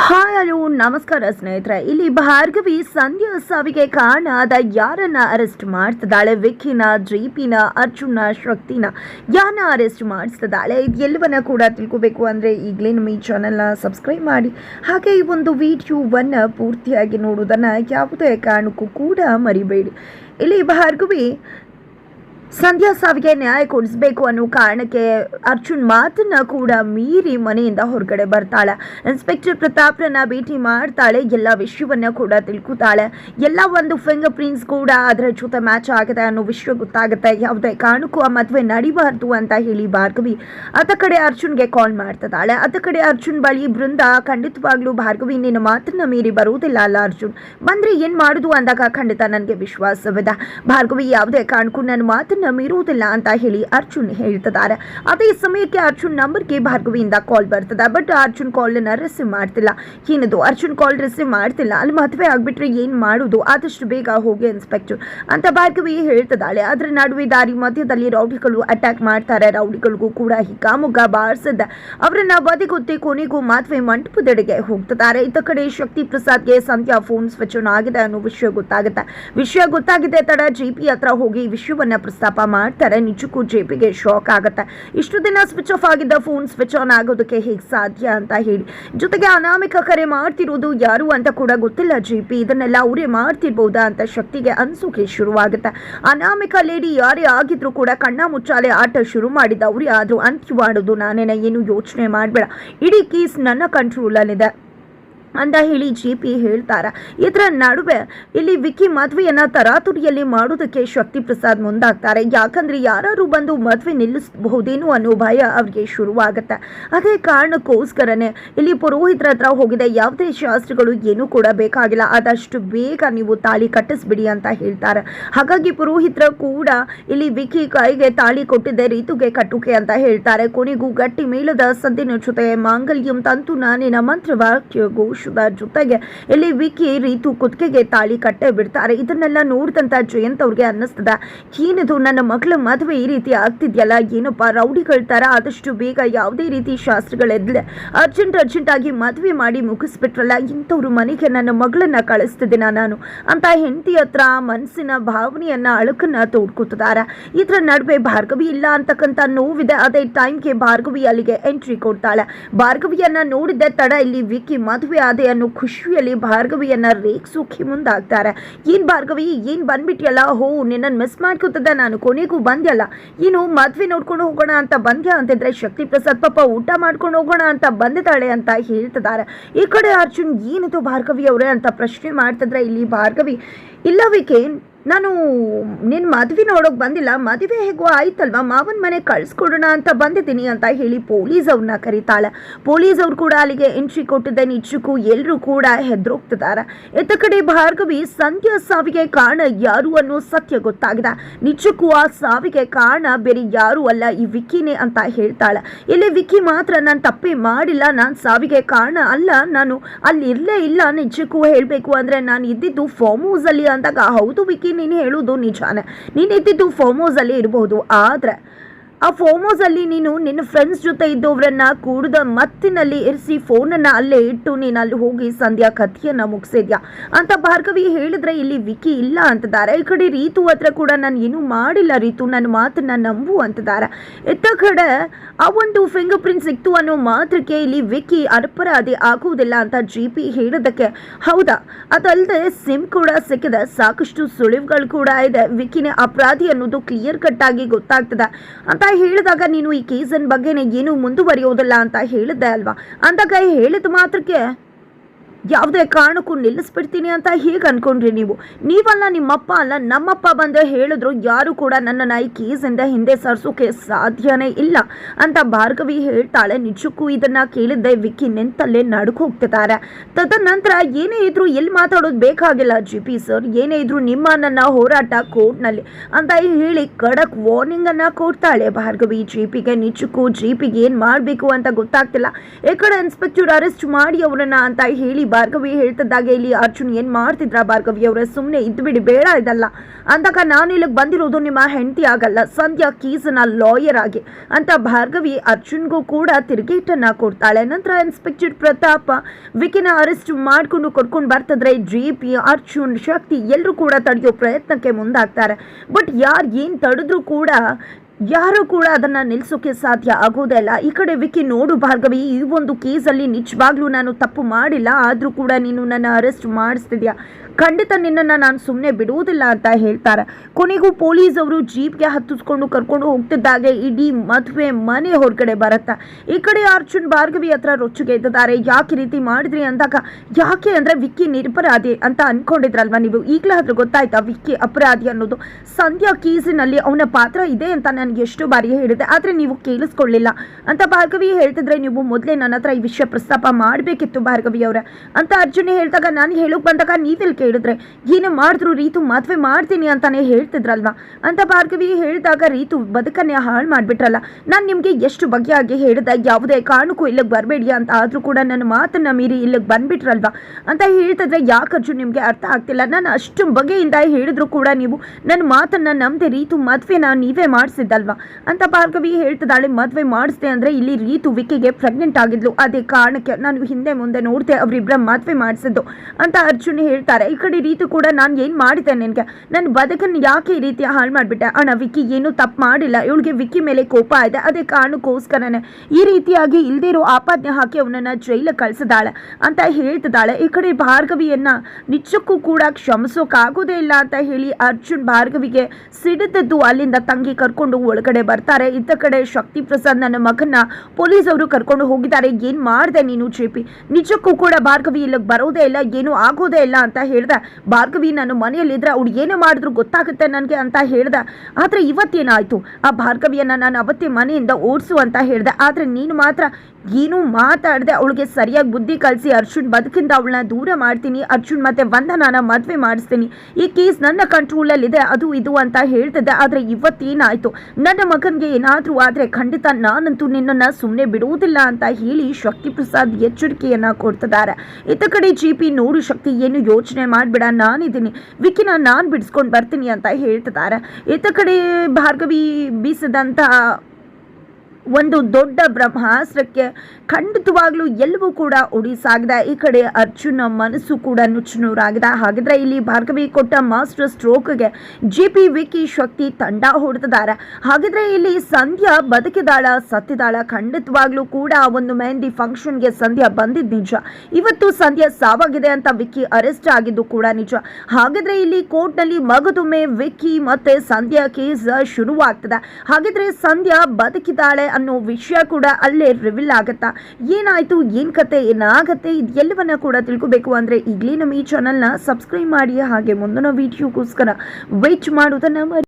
Hi, hello, ನಮಸ್ಕಾರ ಸ್ನೇಹಿತರೆ. ಇಲ್ಲಿ ಭಾರ್ಗವಿ ಸಂಧ್ಯಾ ಸಾವಿಗೆ ಕಾರಣ ಆದ ಯಾರನ್ನ ಅರೆಸ್ಟ್ ಮಾಡ್ತಿದ್ದಾಳೆ? ವಿಕ್ಕಿನ ಜೀಪಿನ, ಅರ್ಜುನ, ಶಕ್ತಿನ ಯಾರನ್ನ ಅರೆಸ್ಟ್ ಮಾಡಿಸ್ತಿದ್ದಾಳೆ ಇದೆಲ್ಲವನ್ನ ಕೂಡ ತಿಳ್ಕೋಬೇಕು ಅಂದರೆ ಈಗಲೇ ನಮ್ಮ ಈ ಚಾನಲ್ನ ಸಬ್ಸ್ಕ್ರೈಬ್ ಮಾಡಿ. ಹಾಗೆ ಈ ಒಂದು ವಿಡಿಯೋವನ್ನು ಪೂರ್ತಿಯಾಗಿ ನೋಡೋದನ್ನು ಯಾವುದೇ ಕಾರಣಕ್ಕೂ ಕೂಡ ಮರಿಬೇಡಿ. ಇಲ್ಲಿ ಭಾರ್ಗವಿ ಸಂಧ್ಯಾ ಸಾವಿಗೆ ನ್ಯಾಯ ಕೊಡಿಸ್ಬೇಕು ಅನ್ನೋ ಕಾರಣಕ್ಕೆ ಅರ್ಜುನ್ ಮಾತನ್ನ ಕೂಡ ಮೀರಿ ಮನೆಯಿಂದ ಹೊರಗಡೆ ಬರ್ತಾಳೆ. ಇನ್ಸ್ಪೆಕ್ಟರ್ ಪ್ರತಾಪ್ರನ್ನ ಭೇಟಿ ಮಾಡ್ತಾಳೆ. ಎಲ್ಲ ವಿಷಯವನ್ನ ಕೂಡ ತಿಳ್ಕೊತಾಳೆ. ಎಲ್ಲ ಒಂದು ಫಿಂಗರ್ ಪ್ರಿಂಟ್ಸ್ ಕೂಡ ಅದರ ಜೊತೆ ಮ್ಯಾಚ್ ಆಗುತ್ತೆ ಅನ್ನೋ ವಿಷಯ ಗೊತ್ತಾಗುತ್ತೆ. ಯಾವುದೇ ಕಾರಣಕ್ಕೂ ಆ ಮದುವೆ ನಡಿಬಾರ್ದು ಅಂತ ಹೇಳಿ ಭಾರ್ಗವಿ ಆತ ಕಡೆ ಅರ್ಜುನ್ಗೆ ಕಾಲ್ ಮಾಡ್ತಿದ್ದಾಳೆ. ಆತ ಕಡೆ ಅರ್ಜುನ್ ಬಳಿ ಬೃಂದ, ಖಂಡಿತವಾಗ್ಲೂ ಭಾರ್ಗವಿ, ನಿನ್ನ ಮಾತನ್ನ ಮೀರಿ ಬರುವುದಿಲ್ಲ ಅಲ್ಲ ಅರ್ಜುನ್. ಬಂದ್ರೆ ಏನ್ ಮಾಡುದು ಅಂದಾಗ ಖಂಡಿತ ನನಗೆ ವಿಶ್ವಾಸವಿದೆ. ಭಾರ್ಗವಿ ಯಾವುದೇ ಕಾರಣಕ್ಕೂ ನನ್ನ ಮಾತನ್ನ ಮೀರುವುದಿಲ್ಲ ಅಂತ ಹೇಳಿ ಅರ್ಜುನ್ ಹೇಳ್ತಿದ್ದಾರೆ. ಅದೇ ಸಮಯಕ್ಕೆ ಅರ್ಜುನ್ ನಂಬರ್ಗೆ ಭಾರ್ಗವಿಯಿಂದ ಕಾಲ್ ಬರ್ತದೆ. ಬಟ್ ಅರ್ಜುನ್ ಕಾಲ್ ರಿಸೀವ್ ಮಾಡ್ತಿಲ್ಲ. ಏನದು? ಅರ್ಜುನ್ ಕಾಲ್ ರಿಸೀವ್ ಮಾಡ್ತಿಲ್ಲ. ಅಲ್ಲಿ ಮದುವೆ ಆಗಿಬಿಟ್ರೆ ಏನ್ ಮಾಡುದು? ಆದಷ್ಟು ಬೇಗ ಹೋಗಿ ಇನ್ಸ್ಪೆಕ್ಟರ್ ಅಂತ ಭಾರ್ಗವಿ ಹೇಳ್ತಿದ್ದಾಳೆ. ಅದ್ರ ನಡುವೆ ದಾರಿ ಮಧ್ಯದಲ್ಲಿ ರೌಡಿಗಳು ಅಟ್ಯಾಕ್ ಮಾಡ್ತಾರೆ. ರೌಡಿಗಳಿಗೂ ಕೂಡ ಹಿಗ್ಗಾಮುಗ್ಗ ಬಾರ್ಸಿದ್ದ ಅವರನ್ನ ಬದಿಗೊತ್ತಿ ಕೊನೆಗೂ ಮದುವೆ ಮಂಟಪದೆಡೆಗೆ ಹೋಗ್ತಿದ್ದಾರೆ. ಇತ್ತ ಕಡೆ ಶಕ್ತಿ ಪ್ರಸಾದ್ಗೆ ಸಂಧ್ಯಾ ಫೋನ್ ಸ್ವಿಚ್ ಆಗಿದೆ ಅನ್ನೋ ವಿಷಯ ಗೊತ್ತಾಗುತ್ತೆ. ವಿಷಯ ಗೊತ್ತಾಗಿದೆ. ತಡ ಜಿ ಪಿ ಹತ್ರ ಹೋಗಿ ವಿಷಯವನ್ನ ಪ್ರಸ್ತಾಪ ಮಾಡ್ತಾರೆ. ನಿಜಕ್ಕೂ ಜೆ ಪಿಗೆ ಶಾಕ್ ಆಗುತ್ತೆ. ಇಷ್ಟು ದಿನ ಸ್ವಿಚ್ ಆಫ್ ಆಗಿದ್ದ ಫೋನ್ ಸ್ವಿಚ್ ಆನ್ ಆಗೋದಕ್ಕೆ ಹೇಗೆ ಸಾಧ್ಯ ಅಂತ ಹೇಳಿ. ಜೊತೆಗೆ ಅನಾಮಿಕ ಕರೆ ಮಾಡ್ತಿರೋದು ಯಾರು ಅಂತ ಕೂಡ ಗೊತ್ತಿಲ್ಲ ಜೆ ಪಿ ಇದನ್ನೆಲ್ಲ ಅವರೇ ಮಾಡ್ತಿರ್ಬೋದಾ ಅಂತ ಶಕ್ತಿಗೆ ಅನ್ಸೋಕೆ ಶುರುವಾಗುತ್ತೆ. ಅನಾಮಿಕ ಲೇಡಿ ಯಾರೇ ಆಗಿದ್ರು ಕೂಡ ಕಣ್ಣ ಮುಚ್ಚಾಲೆ ಆಟ ಶುರು ಮಾಡಿದ ಅವರೇ ಆದರೂ ಅಂತ್ಯ ಮಾಡೋದು ನಾನೇನ ಏನು ಯೋಚನೆ ಮಾಡಬೇಡ. ಇಡೀ ಕೇಸ್ ನನ್ನ ಕಂಟ್ರೋಲಲ್ಲಿದೆ ಅಂತ ಹೇಳಿ ಜಿ ಪಿ ಹೇಳ್ತಾರೆ. ಇದರ ನಡುವೆ ಇಲ್ಲಿ ವಿಕ್ಕಿ ಮದುವೆಯನ್ನ ತರಾತುರಿಯಲ್ಲಿ ಮಾಡೋದಕ್ಕೆ ಶಕ್ತಿ ಪ್ರಸಾದ್ ಮುಂದಾಗ್ತಾರೆ. ಯಾಕಂದ್ರೆ ಯಾರು ಬಂದು ಮದುವೆ ನಿಲ್ಲಿಸಬಹುದೇನು ಅನ್ನೋ ಭಯ ಅವ್ರಿಗೆ ಶುರುವಾಗುತ್ತೆ. ಅದೇ ಕಾರಣಕ್ಕೋಸ್ಕರನೇ ಇಲ್ಲಿ ಪುರೋಹಿತರ ಹತ್ರ ಹೋಗಿದೆ. ಯಾವುದೇ ಶಾಸ್ತ್ರಗಳು ಏನೂ ಕೂಡ ಬೇಕಾಗಿಲ್ಲ. ಆದಷ್ಟು ಬೇಗ ನೀವು ತಾಳಿ ಕಟ್ಟಿಸ್ಬಿಡಿ ಅಂತ ಹೇಳ್ತಾರೆ. ಹಾಗಾಗಿ ಪುರೋಹಿತರ ಕೂಡ ಇಲ್ಲಿ ವಿಕ್ಕಿ ಕೈಗೆ ತಾಳಿ ಕೊಟ್ಟಿದ್ದೆ, ರೀತುಗೆ ಕಟ್ಟುಕೆ ಅಂತ ಹೇಳ್ತಾರೆ. ಕೊನೆಗೂ ಗಟ್ಟಿ ಮೇಳದ ಸದ್ದಿನ ಜೊತೆ ಮಾಂಗಲ್ಯಂ ತಂತು ನಾನಿನ ಮಂತ್ರವಾಕ್ಯ ಘೋಷದ ಜೊತೆಗೆ ಇಲ್ಲಿ ವಿಕಿ, ರೀತು ಕುತ್ತಿಗೆಗೆ ತಾಳಿ ಕಟ್ಟೆ ಬಿಡ್ತಾರೆ. ಇದನ್ನೆಲ್ಲ ನೋಡಿದಂತ ಜಯಂತ್ ಅವ್ರಿಗೆ ಅನ್ನಿಸ್ತದ. ಏನಿದು, ನನ್ನ ಮಗಳ ಮದುವೆ ಈ ರೀತಿ ಆಗ್ತಿದ್ಯಲ್ಲ? ಏನಪ್ಪ ರೌಡಿಗಳ ತರ ಆದಷ್ಟು ಬೇಗ ಯಾವುದೇ ರೀತಿ ಶಾಸ್ತ್ರಗಳೆದ್ಲೆ ಅರ್ಜೆಂಟ್ ಅರ್ಜೆಂಟ್ ಆಗಿ ಮದುವೆ ಮಾಡಿ ಮುಗಿಸ್ಬಿಟ್ರಲ್ಲ? ಇಂಥವ್ರು ಮನೆಗೆ ನನ್ನ ಮಗಳನ್ನ ಕಳಿಸ್ತಿದ್ದೀನ ನಾನು? ಅಂತ ಹೆಂಡತಿ ಹತ್ರ ಮನಸ್ಸಿನ ಭಾವನೆಯನ್ನ ಅಳುಕನ್ನ ತೋಡ್ಕೊತಿದ್ದಾರೆ. ಇದ್ರ ನಡುವೆ ಭಾರ್ಗವಿ ಇಲ್ಲ ಅಂತಕ್ಕಂಥ ನೋವಿದೆ. ಅದೇ ಟೈಮ್ಗೆ ಭಾರ್ಗವಿ ಅಲ್ಲಿಗೆ ಎಂಟ್ರಿ ಕೊಡ್ತಾಳೆ. ಭಾರ್ಗವಿಯನ್ನ ನೋಡಿದ್ದೆ ತಡ ಇಲ್ಲಿ ವಿಕ್ಕಿ ಮದುವೆ ಅನ್ನೋ ಖುಷಿಯಲ್ಲಿ ಭಾರ್ಗವಿಯನ್ನ ರೇಗ್ಸೋಕೆ ಮುಂದಾಗ್ತಾರೆ. ಏನ್ ಭಾರ್ಗವಿ, ಏನ್ ಬಂದ್ಬಿಟ್ಯಲ್ಲ? ಹೋ ನಿನ್ನನ್ನು ಮಿಸ್ ಮಾಡ್ಕೊತದ ನಾನು ಕೊನೆಗೂ ಬಂದ್ಯಲ್ಲ. ಏನು, ಮದ್ವೆ ನೋಡ್ಕೊಂಡು ಹೋಗೋಣ ಅಂತ ಬಂದ್ಯ ಅಂತಂದ್ರೆ ಶಕ್ತಿ ಪ್ರಸಾದ್ ಪಾಪ ಊಟ ಮಾಡ್ಕೊಂಡು ಹೋಗೋಣ ಅಂತ ಬಂದಿದ್ದಾಳೆ ಅಂತ ಹೇಳ್ತಿದ್ದಾರೆ. ಈ ಕಡೆ ಅರ್ಜುನ್, ಏನಿದು ಭಾರ್ಗವಿ ಅವರೇ ಅಂತ ಪ್ರಶ್ನೆ ಮಾಡ್ತಿದ್ರೆ ಇಲ್ಲಿ ಭಾರ್ಗವಿ, ಇಲ್ಲವಿಕೆ? ನಾನು ನಿನ್ನ ಮದುವೆ ನೋಡೋಕೆ ಬಂದಿಲ್ಲ, ಮದುವೆ ಹೇಗೋ ಆಯ್ತಲ್ವಾ? ಮಾವನ ಮನೆ ಕಳಿಸ್ಕೊಡೋಣ ಅಂತ ಬಂದಿದ್ದೀನಿ ಅಂತ ಹೇಳಿ ಪೊಲೀಸ್ ಅವ್ರನ್ನ ಕರೀತಾಳೆ. ಪೊಲೀಸ್ ಅವ್ರು ಕೂಡ ಅಲ್ಲಿಗೆ ಎಂಟ್ರಿ ಕೊಟ್ಟಿದ್ದೆ ನಿಜಕ್ಕೂ ಎಲ್ಲರೂ ಕೂಡ ಹೆದರೋಗ್ತಿದ್ದಾರೆ ಇತ್ತ ಕಡೆ ಭಾರ್ಗವಿ ಸಂಧ್ಯಾ ಸಾವಿಗೆ ಕಾರಣ ಯಾರು ಅನ್ನೋ ಸತ್ಯ ಗೊತ್ತಾಗಿದೆ. ನಿಜಕ್ಕೂ ಆ ಸಾವಿಗೆ ಕಾರಣ ಬೇರೆ ಯಾರು ಅಲ್ಲ, ಈ ವಿಕ್ಕಿನೇ ಅಂತ ಹೇಳ್ತಾಳೆ. ಇಲ್ಲಿ ವಿಕ್ಕಿ ಮಾತ್ರ ನಾನು ತಪ್ಪೇ ಮಾಡಿಲ್ಲ, ನಾನು ಸಾವಿಗೆ ಕಾರಣ ಅಲ್ಲ, ನಾನು ಅಲ್ಲಿ ಇರಲೇ ಇಲ್ಲ ನಿಜಕ್ಕೂ ಹೇಳಬೇಕು ಅಂದರೆ ನಾನು ಇದ್ದಿದ್ದು ಫಾರ್ಮ್ ಹೌಸಲ್ಲಿ ಅಂದಾಗ, ಹೌದು ವಿಕ್ಕಿ ನೀನು ಹೇಳೋದು ನಿಜಾನೇ. ನೀನು ಇದ್ದಿದ್ದು ಫಾರ್ಮ್ ಹೌಸಲ್ಲಿ ಇರಬಹುದು. ಆದರೆ ಆ ಫೋಮ್ ಅಲ್ಲಿ ನೀನು ನಿನ್ನ ಫ್ರೆಂಡ್ಸ್ ಜೊತೆ ಇದ್ದವರನ್ನ ಕೂಡದ ಮತ್ತಿನಲ್ಲಿ ಇರಿಸಿ ಫೋನನ್ನು ಅಲ್ಲೇ ಇಟ್ಟು ನೀನು ಅಲ್ಲಿ ಹೋಗಿ ಸಂಧ್ಯಾ ಕಥೆಯನ್ನ ಮುಗಿಸಿದ್ಯಾ? ಅಂತ ಭಾರ್ಗವಿ ಹೇಳಿದ್ರೆ ಇಲ್ಲಿ ವಿಕಿ ಇಲ್ಲ ಅಂತಿದ್ದಾರೆ ಈ ಕಡೆ ರೀತು ಹತ್ರ ಕೂಡ ನಾನು ಏನೂ ಮಾಡಿಲ್ಲ ರೀತು ನನ್ನ ಮಾತನ್ನ ನಂಬು ಅಂತಿದ್ದಾರೆ ಇತ್ತ ಕಡೆ ಆ ಒಂದು ಫಿಂಗರ್ ಪ್ರಿಂಟ್ ಸಿಕ್ತು ಅನ್ನೋ ಮಾತ್ರಕ್ಕೆ ಇಲ್ಲಿ ವಿಕಿ ಅಪರಾಧಿ ಆಗುವುದಿಲ್ಲ ಅಂತ ಜಿ ಪಿ ಹೇಳಿದ್ದಕ್ಕೆ. ಹೌದಾ? ಅದಲ್ಲದೆ ಸಿಮ್ ಕೂಡ ಸಿಕ್ಕಿದೆ. ಸಾಕಷ್ಟು ಸುಳಿವುಗಳು ಕೂಡ ಇದೆ. ವಿಕಿನ ಅಪರಾಧಿ ಅನ್ನೋದು ಕ್ಲಿಯರ್ ಕಟ್ ಆಗಿ ಗೊತ್ತಾಗ್ತದೆ. ಅಂತ ಹೇಳಿದಾಗ ನೀನು ಈ ಕೇಸನ್ ಬಗ್ಗೆನೇ ಏನು ಮುಂದುವರಿಯೋದಿಲ್ಲ ಅಂತ ಹೇಳಿದ್ದೆ ಅಲ್ವಾ? ಅಂದಾಗ ಹೇಳಿದ ಮಾತ್ರಕ್ಕೆ ಯಾವುದೇ ಕಾರಣಕ್ಕೂ ನಿಲ್ಲಿಸ್ಬಿಡ್ತೀನಿ ಅಂತ ಹೇಗೆ ಅನ್ಕೊಂಡ್ರಿ ನೀವು? ನೀವಲ್ಲ ನಿಮ್ಮಪ್ಪ ಅಲ್ಲ, ನಮ್ಮಪ್ಪ ಬಂದು ಹೇಳಿದ್ರು ಯಾರು ಕೂಡ ನನ್ನನ್ನು ಈ ಕೇಸಿಂದ ಹಿಂದೆ ಸರ್ಸೋಕೆ ಸಾಧ್ಯನೇ ಇಲ್ಲ ಅಂತ ಭಾರ್ಗವಿ ಹೇಳ್ತಾಳೆ. ನಿಜಕ್ಕೂ ಇದನ್ನ ಕೇಳಿದ್ದೆ ವಿಕ್ಕಿ ನಿಂತಲ್ಲೇ ನಡ್ಕೋಗ್ತಿದ್ದಾರೆ. ತದನಂತರ ಏನೇ ಇದ್ರು ಎಲ್ಲಿ ಮಾತಾಡೋದು ಬೇಕಾಗಿಲ್ಲ ಜಿ ಪಿ ಸರ್. ಏನೇ ಇದ್ರು ನಿಮ್ಮ ನನ್ನ ಹೋರಾಟ ಕೋರ್ಟ್ನಲ್ಲಿ ಅಂತ ಹೇಳಿ ಖಡಕ್ ವಾರ್ನಿಂಗ್ ಅನ್ನ ಕೊಡ್ತಾಳೆ ಭಾರ್ಗವಿ. ಜಿ ಪಿಗೆ ನಿಜಕ್ಕೂ ಜಿ ಪಿಗೆ ಏನು ಮಾಡಬೇಕು ಅಂತ ಗೊತ್ತಾಗ್ತಿಲ್ಲ. ಈ ಕಡೆ ಇನ್ಸ್ಪೆಕ್ಟರ್ ಅರೆಸ್ಟ್ ಮಾಡಿ ಅವರನ್ನ ಅಂತ ಹೇಳಿ ಭಾರ್ಗವಿ ಹೇಳ್ತಿದ್ದಾಗೆ ಇಲ್ಲಿ ಅರ್ಜುನ್ ಏನ್ ಮಾಡ್ತಿದ್ರ ಭಾರ್ಗವಿ ಅವರೇ? ಸುಮ್ಮನೆ ಬಿಡಿ ಬೇಡ ಇದಲ್ಲ. ಅಂದಾಗ ನಾನು ಇಲ್ಲಿಗೆ ಬಂದಿರೋದು ನಿಮ್ಮ ಹೆಂಡತಿ ಆಗಲ್ಲ, ಸಂಧ್ಯಾ ಕೀಸನ ಲಾಯರ್ ಆಗಿ. ಅಂತ ಭಾರ್ಗವಿ ಅರ್ಜುನ್ಗೂ ಕೂಡ ತಿರುಗೇಟನ್ನ ಕೊಡ್ತಾಳೆ. ನಂತರ ಇನ್ಸ್ಪೆಕ್ಟರ್ ಪ್ರತಾಪ, ವಿಕಿನ ಅರೆಸ್ಟ್ ಮಾಡ್ಕೊಂಡು ಕೊಡ್ಕೊಂಡು ಬರ್ತಿದ್ರೆ ಜಿ ಪಿ ಅರ್ಜುನ್, ಶಕ್ತಿ ಎಲ್ಲರೂ ಕೂಡ ತಡೆಯೋ ಪ್ರಯತ್ನಕ್ಕೆ ಮುಂದಾಗ್ತಾರೆ. ಬಟ್ ಯಾರು ಏನು ತಡೆದ್ರು ಕೂಡ ಯಾರು ಕೂಡ ಅದನ್ನ ನಿಲ್ಸೋಕೆ ಸಾಧ್ಯ ಆಗೋದೇ ಇಲ್ಲ. ಈ ಕಡೆ ವಿಕ್ಕಿ ನೋಡು ಭಾರ್ಗವಿ, ಈ ಒಂದು ಕೇಸಲ್ಲಿ ನಿಜವಾಗ್ಲೂ ನಾನು ತಪ್ಪು ಮಾಡಿಲ್ಲ. ಆದರೂ ಕೂಡ ನೀನು ನನ್ನ ಅರೆಸ್ಟ್ ಮಾಡಿಸ್ತಿದ್ಯಾ? ಖಂಡಿತ ನಿನ್ನನ್ನು ನಾನು ಸುಮ್ಮನೆ ಬಿಡುವುದಿಲ್ಲ ಅಂತ ಹೇಳ್ತಾರೆ. ಕೊನೆಗೂ ಪೊಲೀಸ್ ಅವರು ಜೀಪ್ಗೆ ಹತ್ತಿಸ್ಕೊಂಡು ಕರ್ಕೊಂಡು ಹೋಗ್ತಿದ್ದಾಗೆ ಇಡೀ ಮದುವೆ ಮನೆ ಹೊರಗಡೆ ಬರುತ್ತೆ. ಈ ಕಡೆ ಅರ್ಜುನ್ ಭಾರ್ಗವಿ ಹತ್ರ ರೊಚ್ಚಿಗೆ ಇದ್ದಾರೆ ಯಾಕೆ ರೀತಿ ಮಾಡಿದ್ರಿ ಅಂದಾಗ, ಯಾಕೆ ಅಂದ್ರೆ ವಿಕ್ಕಿ ನಿರಪರಾಧಿ ಅಂತ ಅನ್ಕೊಂಡಿದ್ರಲ್ವಾ ನೀವು? ಈಗಲೇ ಆದ್ರೂ ಗೊತ್ತಾಯ್ತಾ ವಿಕ್ಕಿ ಅಪರಾಧಿ ಅನ್ನೋದು? ಸಂಧ್ಯಾ ಕೇಸಿನಲ್ಲಿ ಅವನ ಪಾತ್ರ ಇದೆ ಅಂತ ನನಗೆ ಎಷ್ಟು ಬಾರಿ ಹೇಳಿದೆ, ಆದರೆ ನೀವು ಕೇಳಿಸ್ಕೊಳ್ಳಿಲ್ಲ. ಅಂತ ಭಾರ್ಗವಿ ಹೇಳ್ತಿದ್ರೆ ನೀವು ಮೊದಲೇ ನನ್ನ ಹತ್ರ ಈ ವಿಷಯ ಪ್ರಸ್ತಾಪ ಮಾಡಬೇಕಿತ್ತು ಭಾರ್ಗವಿ ಅವರೇ. ಅಂತ ಅರ್ಜುನ್ ಹೇಳಿದಾಗ ನಾನು ಹೇಳೋಕೆ ಬಂದಾಗ ನೀವೆಲ್ಲಿ ಕೇಳಿದ್ರೆ, ಏನು ಮಾಡಿದ್ರು ರೀತು ಮದುವೆ ಮಾಡ್ತೀನಿ ಅಂತಾನೆ ಹೇಳ್ತಿದ್ರಲ್ವಾ? ಅಂತ ಭಾರ್ಗವಿ ಹೇಳಿದಾಗ ರೀತು ಬದುಕನ್ನೇ ಹಾಳು ಮಾಡಿಬಿಟ್ರಲ್ಲ. ನಾನು ನಿಮಗೆ ಎಷ್ಟು ಬಗೆಯಾಗಿ ಹೇಳಿದೆ, ಯಾವುದೇ ಕಾರಣಕ್ಕೂ ಇಲ್ಲಿಗೆ ಬರಬೇಡಿ ಅಂತ ಆದರೂ ಕೂಡ ನನ್ನ ಮಾತನ್ನ ಮೀರಿ ಇಲ್ಲಿಗೆ ಬಂದ್ಬಿಟ್ರಲ್ವಾ? ಅಂತ ಹೇಳ್ತಿದ್ರೆ ಯಾಕೆ ಅರ್ಜುನ್ ನಿಮಗೆ ಅರ್ಥ ಆಗ್ತಿಲ್ಲ? ನಾನು ಅಷ್ಟು ಬಗೆಯಿಂದ ಹೇಳಿದ್ರು ಕೂಡ ನೀವು ನನ್ನ ಮಾತನ್ನ ನಂಬದೆ ರೀತು ಮದುವೆನ ನೀವೇ ಮಾಡಿಸಿದ್ದಲ್ವಾ ಅಂತ ಭಾರ್ಗವಿ ಹೇಳ್ತಿದ್ದಾಳೆ, ಮದುವೆ ಮಾಡಿಸ್ದೆ ಅಂದರೆ ಇಲ್ಲಿ ರೀತು ವಿಕಿಗೆ ಪ್ರೆಗ್ನೆಂಟ್ ಆಗಿದ್ಲು. ಅದೇ ಕಾರಣಕ್ಕೆ ನಾನು ಹಿಂದೆ ಮುಂದೆ ನೋಡ್ತೆ ಅವರಿಬ್ಬರ ಮದುವೆ ಮಾಡಿಸಿದ್ದು ಅಂತ ಅರ್ಜುನ್ ಹೇಳ್ತಾರೆ. ಈ ಕಡೆ ರೀತು ಕೂಡ ನಾನು ಏನು ಮಾಡಿದ್ದೆ ನಿನಗೆ? ನನ್ನ ಬದುಕನ್ನು ಯಾಕೆ ಈ ರೀತಿ ಹಾಳು ಮಾಡಿಬಿಟ್ಟೆ? ಅಣ್ಣ ವಿಕ್ಕಿ ಏನೂ ತಪ್ಪು ಮಾಡಿಲ್ಲ. ಇವಳಿಗೆ ವಿಕ್ಕಿ ಮೇಲೆ ಕೋಪ ಇದೆ. ಅದೇ ಕಾರಣಕ್ಕೋಸ್ಕರನೇ ಈ ರೀತಿಯಾಗಿ ಇಲ್ದಿರೋ ಆಪಾದ್ಯ ಹಾಕಿ ಅವನನ್ನು ಜೈಲಿಗೆ ಕಳಿಸಿದಾಳೆ ಅಂತ ಹೇಳ್ತಿದ್ದಾಳೆ. ಈ ಕಡೆ ಭಾರ್ಗವಿಯನ್ನ ನಿಜಕ್ಕೂ ಕೂಡ ಕ್ಷಮಿಸೋಕ್ಕಾಗೋದೇ ಇಲ್ಲ ಅಂತ ಹೇಳಿ ಅರ್ಜುನ್ ಭಾರ್ಗವಿಗೆ ಸಿಡಿದದ್ದು ಅಲ್ಲಿಂದ ತಂಗಿ ಕರ್ಕೊಂಡು ಒಳಗಡೆ ಬರ್ತಾರೆ. ಇತ್ತ ಕಡೆ ಶಕ್ತಿ ಪ್ರಸಾದ್ ನನ್ನ ಮಗನ್ನ ಪೊಲೀಸ್ ಅವರು ಕರ್ಕೊಂಡು ಹೋಗಿದ್ದಾರೆ. ಏನ್ ಮಾಡ್ದೆ ನೀನು ಜೆಪಿ ನಿಜಕ್ಕೂ ಕೂಡ ಭಾರ್ಗವಿ ಇಲ್ಲಿಗೆ ಬರೋದೇ ಇಲ್ಲ, ಏನು ಆಗೋದೇ ಇಲ್ಲ ಅಂತ ಹೇಳ್ದ. ಭಾರ್ಗವಿ ನಾನು ಮನೆಯಲ್ಲಿದ್ರೆ ಅವ್ಳು ಏನು ಮಾಡಿದ್ರು ಗೊತ್ತಾಗುತ್ತೆ ನನಗೆ ಅಂತ ಹೇಳ್ದ. ಆದ್ರೆ ಇವತ್ತೇನಾಯ್ತು? ಆ ಭಾರ್ಗವಿಯನ್ನ ನಾನು ಅವತ್ತೇ ಮನೆಯಿಂದ ಓಡಿಸು ಅಂತ ಹೇಳ್ದ. ಆದ್ರೆ ನೀನು ಮಾತ್ರ ಏನು ಮಾತಾಡದೆ. ಅವಳಿಗೆ ಸರಿಯಾಗಿ ಬುದ್ಧಿ ಕಲಿಸಿ ಅರ್ಜುನ್ ಬದುಕಿಂದ ಅವಳನ್ನ ದೂರ ಮಾಡ್ತೀನಿ. ಅರ್ಜುನ್ ಮತ್ತೆ ವಂದನಾನ ಮದುವೆ ಮಾಡಿಸ್ತೀನಿ. ಈ ಕೇಸ್ ನನ್ನ ಕಂಟ್ರೋಲಲ್ಲಿದೆ ಅದು ಇದು ಅಂತ ಹೇಳ್ತಿದ್ದೆ. ಆದರೆ ಇವತ್ತೇನಾಯಿತು? ನನ್ನ ಮಗನಿಗೆ ಏನಾದರೂ ಆದರೆ ಖಂಡಿತ ನಾನಂತೂ ನಿನ್ನನ್ನು ಸುಮ್ಮನೆ ಬಿಡುವುದಿಲ್ಲ ಅಂತ ಹೇಳಿ ಶಕ್ತಿ ಪ್ರಸಾದ್ ಎಚ್ಚರಿಕೆಯನ್ನು ಕೊಡ್ತಿದ್ದಾರೆ. ಇತ್ತ ಕಡೆ ಜಿ ಪಿ ನೋಡು ಶಕ್ತಿ ಏನು ಯೋಚನೆ ಮಾಡಿಬಿಡ, ನಾನಿದ್ದೀನಿ. ವಿಕಿನ ನಾನು ಬಿಡಿಸ್ಕೊಂಡು ಬರ್ತೀನಿ ಅಂತ ಹೇಳ್ತಿದ್ದಾರೆ. ಇತ್ತ ಕಡೆ ಭಾರ್ಗವಿ ಬೀಸದಂಥ ಒಂದು ದೊಡ್ಡ ಬ್ರಹ್ಮಾಸ್ತ್ರಕ್ಕೆ ಖಂಡಿತವಾಗ್ಲೂ ಎಲ್ಲವೂ ಕೂಡ ಒಡಿಸಾಗಿದೆ ಈ ಕಡೆ ಅರ್ಜುನ ಮನಸ್ಸು ಕೂಡ ನುಚ್ಚುನೂರಾಗಿದೆ. ಹಾಗಿದ್ರೆ ಇಲ್ಲಿ ಭಾರ್ಗವಿ ಕೊಟ್ಟ ಮಾಸ್ಟರ್ ಸ್ಟ್ರೋಕ್ಗೆ ಜಿ ಪಿ ವಿಕಿ ಶಕ್ತಿ ತಂಡ ಹೊಡೆದಿದ್ದಾರೆ. ಹಾಗಿದ್ರೆ ಇಲ್ಲಿ ಸಂಧ್ಯಾ ಬದುಕಿದಾಳ, ಸತ್ತಿದಾಳ ಖಂಡಿತವಾಗ್ಲೂ ಕೂಡ ಒಂದು ಮೆಹಂದಿ ಫಂಕ್ಷನ್ಗೆ ಸಂಧ್ಯಾ ಬಂದಿದ್ದು ನಿಜ. ಇವತ್ತು ಸಂಧ್ಯಾ ಸಾವಾಗಿದೆ ಅಂತ ವಿಕ್ಕಿ ಅರೆಸ್ಟ್ ಆಗಿದ್ದು ಕೂಡ ನಿಜ. ಹಾಗಿದ್ರೆ ಇಲ್ಲಿ ಕೋರ್ಟ್ನಲ್ಲಿ ಮಗದೊಮ್ಮೆ ವಿಕ್ಕಿ ಮತ್ತೆ ಸಂಧ್ಯಾ ಕೇಸ್ ಶುರುವಾಗ್ತದೆ. ಹಾಗಿದ್ರೆ ಸಂಧ್ಯಾ ಬದುಕಿದಾಳೆ ಅನ್ನೋ ವಿಷಯ ಕೂಡ ಅಲ್ಲೇ ರಿವಿಲ್ ಆಗುತ್ತಾ? ಏನಾಯ್ತು? ಏನು ಕತೆ? ಏನಾಗತ್ತೆ? ಇದೆಲ್ಲವನ್ನ ಕೂಡ ತಿಳ್ಕೊಬೇಕು ಅಂದ್ರೆ ಈಗಲೇ ನಮ್ಮ ಈ ಚಾನಲ್ನ ಸಬ್ಸ್ಕ್ರೈಬ್ ಮಾಡಿ ಹಾಗೆ ಮುಂದಿನ ವಿಡಿಯೋಗೋಸ್ಕರ ವೆಯ್ಟ್ ಮಾಡುವುದನ್ನು